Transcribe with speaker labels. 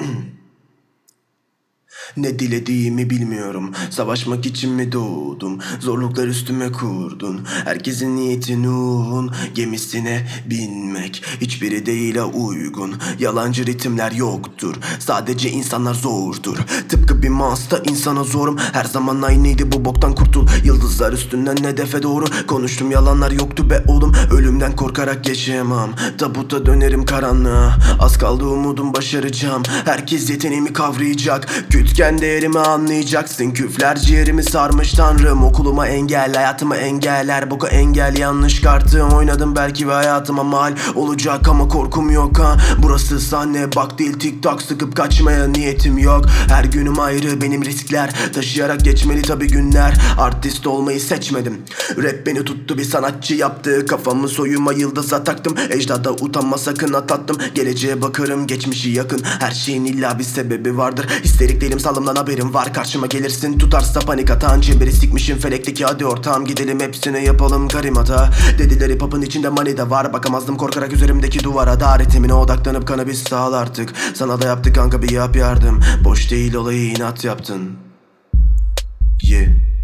Speaker 1: Ne dilediğimi bilmiyorum. Savaşmak için mi doğdum Zorluklar üstüme kurdun. Herkesin niyeti Nuh'un. Gemisine binmek Hiçbiri değile uygun. Yalancı ritimler yoktur. Sadece insanlar zordur Bir Mars'ta insana zorum. Her zaman aynıydı bu boktan kurtul. Yıldızlar üstünden hedefe doğru. Konuştum yalanlar yoktu be oğlum. Ölümden korkarak yaşayamam Tabuta dönerim karanlığa. Az kaldı umudum başaracağım. Herkes yeteneğimi kavrayacak. Kütken değerimi anlayacaksın. Küfler ciğerimi sarmış tanrım. Okuluma engel hayatımı engeller. Boka engel yanlış kartım Oynadım belki ve hayatıma mal Olacak. Ama korkum yok ha. Burası sahne. Bak değil tiktok Sıkıp kaçmaya niyetim yok. Her günüm ayrı benim riskler Taşıyarak geçmeli tabi günler. Artist olmayı seçmedim. Rap beni tuttu bir sanatçı yaptı. Kafamı soyuma yıldıza taktım. Ecdada utanma sakın atattım Geleceğe bakarım geçmişi yakın. Her şeyin illa bir sebebi vardır. Histerik değilim salımdan haberim var. Karşıma gelirsin tutarsa panik atan Çemberi sikmişim. Felekteki hadi ortağım Gidelim hepsine yapalım karimata Dediler hip hop'un içinde de var. Bakamazdım korkarak üzerimdeki duvara. Dar ritimine odaklanıp kanabis sağal artık. Sana da yaptı kanka bir yap yardım. Boş değil olayı inat yaptın. Yeah